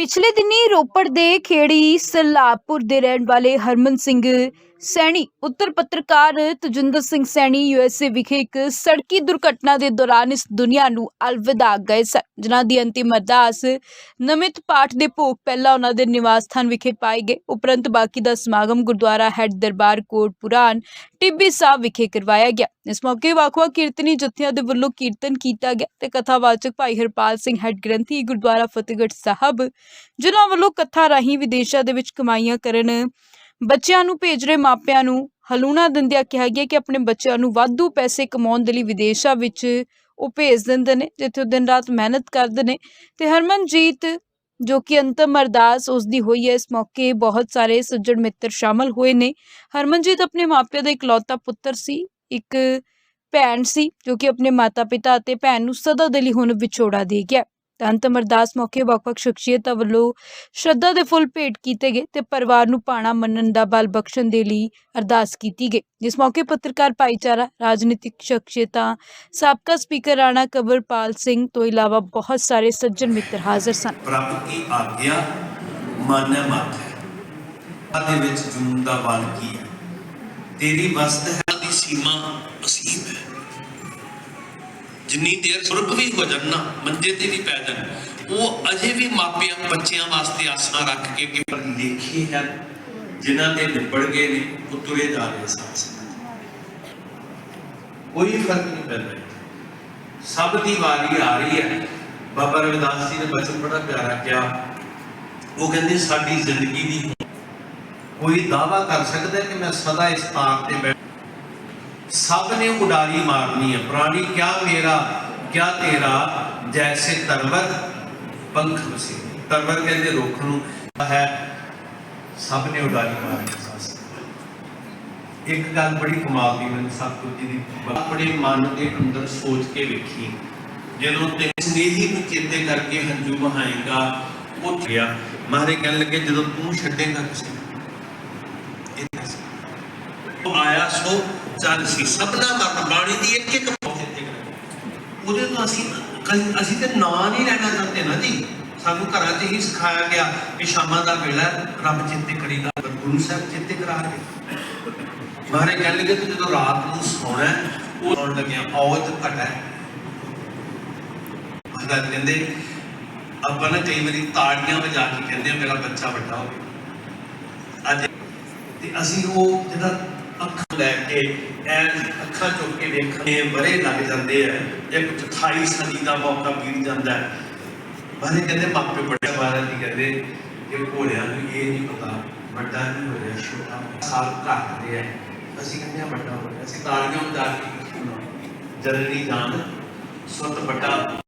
ਪਿਛਲੇ ਦਿਨੀ ਰੋਪੜ ਦੇ ਖੇੜੀ ਸਲਾਪੁਰ ਦੇ ਰਹਿਣ ਵਾਲੇ ਹਰਮਨ ਸਿੰਘ ਸੈਣੀ, ਉੱਤਰ ਪੱਤਰਕਾਰ ਤਜਿੰਦਰ ਸਿੰਘ ਸੈਣੀ ਯੂਐਸਏ ਵਿਖੇ ਇੱਕ ਸੜਕੀ ਦੁਰਘਟਨਾ ਦੇ ਦੌਰਾਨ ਇਸ ਦੁਨੀਆ ਨੂੰ ਅਲਵਿਦਾ ਗਏ ਸਨ, ਜਿਨ੍ਹਾਂ ਦੀ ਅੰਤਿਮ ਅਰਦਾਸ ਨਮਿਤ ਪਾਠ ਦੇ ਭੋਗ ਪਹਿਲਾਂ ਉਹਨਾਂ ਦੇ ਨਿਵਾਸ ਸਥਾਨ ਵਿਖੇ ਪਾਏ ਗਏ ਉਪਰੰਤ ਬਾਕੀ ਦਾ ਸਮਾਗਮ ਗੁਰਦੁਆਰਾ ਹੈੱਡ ਦਰਬਾਰ ਕੋਟ ਪੁਰਾਨ ਟਿੱਬੀ ਸਾਹਿਬ ਵਿਖੇ ਕਰਵਾਇਆ ਗਿਆ। ਇਸ ਮੌਕੇ ਵੱਖ-ਵੱਖ ਕੀਰਤਨੀ ਜਥਿਆਂ ਦੇ ਵੱਲੋਂ ਕੀਰਤਨ ਕੀਤਾ ਗਿਆ ਤੇ ਕਥਾਵਾਚਕ ਭਾਈ ਹਰਪਾਲ ਸਿੰਘ ਹੈੱਡ ਗ੍ਰੰਥੀ ਗੁਰਦੁਆਰਾ ਫਤਿਹਗੜ੍ਹ ਸਾਹਿਬ, ਜਿਨ੍ਹਾਂ ਵੱਲੋਂ ਕਥਾ ਰਾਹੀਂ ਵਿਦੇਸ਼ਾਂ ਦੇ ਵਿੱਚ ਕਮਾਈਆਂ ਕਰਨ ਬੱਚਿਆਂ ਨੂੰ ਭੇਜ ਰਹੇ ਮਾਪਿਆਂ ਨੂੰ ਹਲੂਣਾ ਦਿੰਦਿਆਂ ਕਿਹਾ ਗਿਆ ਕਿ ਆਪਣੇ ਬੱਚਿਆਂ ਨੂੰ ਵਾਧੂ ਪੈਸੇ ਕਮਾਉਣ ਦੇ ਲਈ ਵਿਦੇਸ਼ਾਂ ਵਿੱਚ ਉਹ ਭੇਜ ਦਿੰਦੇ ਨੇ, ਜਿੱਥੇ ਉਹ ਦਿਨ ਰਾਤ ਮਿਹਨਤ ਕਰਦੇ ਨੇ। ਤੇ ਹਰਮਨਜੀਤ, ਜੋ ਕਿ ਅੰਤਮ ਅਰਦਾਸ ਉਸ ਦੀ ਹੋਈ ਹੈ, ਇਸ ਮੌਕੇ ਬਹੁਤ ਸਾਰੇ ਸੱਜਣ ਮਿੱਤਰ ਸ਼ਾਮਲ ਹੋਏ ਨੇ। ਹਰਮਨਜੀਤ ਆਪਣੇ ਮਾਪਿਆਂ ਦਾ ਇਕਲੌਤਾ ਪੁੱਤਰ ਸੀ, ਇੱਕ ਭੈਣ ਸੀ, ਜੋ ਕਿ ਆਪਣੇ ਮਾਤਾ-ਪਿਤਾ ਅਤੇ ਭੈਣ ਨੂੰ ਸਦਾ ਦੇ ਲਈ ਹੁਣ ਵਿਛੋੜਾ ਦੇ ਗਿਆ। ਤਾਂ ਅੰਤਮ ਮੌਕੇ ਵੱਖ-ਵੱਖ ਸ਼ਖਸੀਅਤਾਂ ਵੱਲੋਂ ਸ਼ਰਧਾ ਦੇ ਫੁੱਲ ਭੇਟ ਕੀਤੇ ਗਏ ਤੇ ਪਰਿਵਾਰ ਨੂੰ ਪਾਣਾ ਮੰਨਣ ਦਾ ਬਲ ਬਖਸ਼ਣ ਦੇ ਲਈ ਅਰਦਾਸ ਕੀਤੀ ਗਈ। ਜਿਸ ਮੌਕੇ ਪੱਤਰਕਾਰ ਭਾਈਚਾਰਾ, ਰਾਜਨੀਤਿਕ ਸ਼ਖਸੀਅਤਾਂ, ਸਾਬਕਾ ਸਪੀਕਰ ਰਾਣਾ ਕੰਵਰਪਾਲ ਸਿੰਘ ਤੋਂ ਇਲਾਵਾ ਬਹੁਤ ਸਾਰੇ ਸੱਜਣ ਮਿੱਤਰ ਹਾਜ਼ਰ ਸਨ। ਪ੍ਰਭ ਕੀ ਆਗਿਆ ਮਾਨੈ ਮਤ ਹੈ? ਆਦੇ ਵਿੱਚ ਜੂਨ ਦਾ ਬਲ ਕੀ ਹੈ? ਤੇਰੀ ਵਸਤ ਹੈ ਦੀ ਸੀਮਾ ਅਸੀਮ ਜਿੰਨੀ ਦੇਰ ਸੁਰਗ ਵੀ ਹੋ ਜਾਣ ਨਾ, ਮੰਜੇ ਤੇ ਵੀ ਪੈ ਜਾਣ, ਉਹ ਅਜੇ ਵੀ ਮਾਪਿਆਂ, ਬੱਚਿਆਂ ਵਾਸਤੇ ਆਸਾਂ ਰੱਖ ਕੇ ਕਿ ਪਰ ਹੈ। ਜਿਨ੍ਹਾਂ ਦੇ ਨਿਬੜ ਗਏ ਨੇ, ਉਹ ਤੁਰੇ ਜਾ ਰਹੇ ਸਾਥ ਕੋਈ ਫ਼ਰਕ ਨਹੀਂ ਪੈਂਦਾ। ਸਭ ਦੀ ਵਾਰੀ ਆ ਰਹੀ ਹੈ। ਬਾਬਾ ਰਵਿਦਾਸ ਜੀ ਨੇ ਬਚਨ ਬੜਾ ਪਿਆਰਾ ਕਿਹਾ। ਉਹ ਕਹਿੰਦੇ, ਸਾਡੀ ਜ਼ਿੰਦਗੀ ਦੀ ਕੋਈ ਦਾਵਾ ਕਰ ਸਕਦਾ ਕਿ ਮੈਂ ਸਦਾ ਇਸ ਤਾਰ ਤੇ ਬੈਠ ਸਭ ਨੇ ਉਡਾਰੀ ਮਾਰਨੀ ਹੈ। ਪ੍ਰਾਣੀ, ਕਿਆ ਮੇਰਾ, ਕਿਆ ਤੇਰਾ? ਜੈਸੇ ਤਰਵਰ ਪੰਖ ਵਸੇ। ਤਰਵਰ ਕਹਿੰਦੇ ਰੁੱਖ ਨੂੰ ਹੈ, ਸਭ ਨੇ ਉਡਾਰੀ ਮਾਰਨੀ ਸਾਸ। ਇੱਕ ਗੱਲ ਬੜੀ ਕਮਾਲ ਦੀ ਮੈਨੂੰ ਸਤਿਗੁਰੂ ਜੀ ਦੀ। ਆਪਣੇ ਮਨ ਦੇ ਅੰਦਰ ਸੋਚ ਕੇ ਵੇਖੀ। ਜਦੋਂ ਤੇ ਸਨੇਹੀ ਨੂੰ ਚੇਤੇ ਕਰਕੇ ਹੰਝੂ ਵਹਾਏਗਾ, ਉੱਠ ਗਿਆ। ਮਾਰੇ ਕਹਿਣ ਲੱਗੇ, ਜਦੋਂ ਤੂੰ ਛੱਡੇਗਾ ਕਿਸੇ ਆਇਆ ਸੋ ਚੱਲ ਸੀ ਸਭਨਾ ਮਰਨ ਬਾਣੀ ਦੀ ਇੱਕ ਇੱਕ ਉਹਦੇ ਤੋਂ ਅਸੀਂ ਅਸੀਂ ਤੇ ਨਾਂ ਨਹੀਂ ਲੈਣਾ ਚਾਹੁੰਦੇ ਨਾ ਜੀ। ਸਾਨੂੰ ਘਰਾਂ 'ਚ ਹੀ ਸਿਖਾਇਆ ਗਿਆ ਕਿ ਸ਼ਾਮਾਂ ਦਾ ਵੇਲਾ ਰੱਬ ਚੇਤੇ ਕਰੀਦਾ ਗੁਰੂ ਸਾਹਿਬ ਚੇਤੇ ਕਰਾ ਰਹੇ। ਮਾਰੇ ਕਹਿਣ ਲੱਗੇ ਜਦੋਂ ਰਾਤ ਨੂੰ ਸੌਣਾ ਉਹ ਸੌਣ ਲੱਗਿਆ ਔਤ ਘਟਾ ਮਹਾਰਾਜ ਕਹਿੰਦੇ, ਆਪਾਂ ਨਾ ਕਈ ਵਾਰੀ ਤਾੜੀਆਂ ਵਜਾ ਕੇ ਕਹਿੰਦੇ ਆ, ਮੇਰਾ ਬੱਚਾ ਵੱਡਾ ਹੋਵੇ। ਅੱਜ ਤੇ ਅਸੀਂ ਉਹ ਜਿਹੜਾ ਅੱਖਾਂ ਲੈ ਕੇ ਐ ਅੱਖਾਂ ਚੁੱਕ ਕੇ ਵੇਖਣੇ ਬਰੇ ਲੱਗ ਜਾਂਦੇ ਆ। ਇੱਕ ਚੌਥਾਈ ਸਦੀ ਦਾ ਮੌਕਾ ਬੀਤ ਜਾਂਦਾ ਹੈ। ਬਾਰੇ ਕਹਿੰਦੇ ਮਾਪੇ ਬੜੇ ਬਾਰੇ ਨਹੀਂ ਕਹਿੰਦੇ ਕਿ ਘੋੜਿਆਂ ਨੂੰ ਇਹ ਨਹੀਂ ਪਤਾ, ਵੱਡਾ ਨਹੀਂ ਹੋ ਰਿਹਾ, ਛੋਟਾ ਸਾਲ ਘੱਟਦੇ ਆ। ਅਸੀਂ ਕਹਿੰਦੇ ਆ ਵੱਡਾ ਹੋ ਰਿਹਾ। ਅਸੀਂ ਤਾਲੀਆਂ ਵਜਾ ਕੇ ਜਨਨੀ ਜਾਨ, ਸੁਤ ਵੱਡਾ।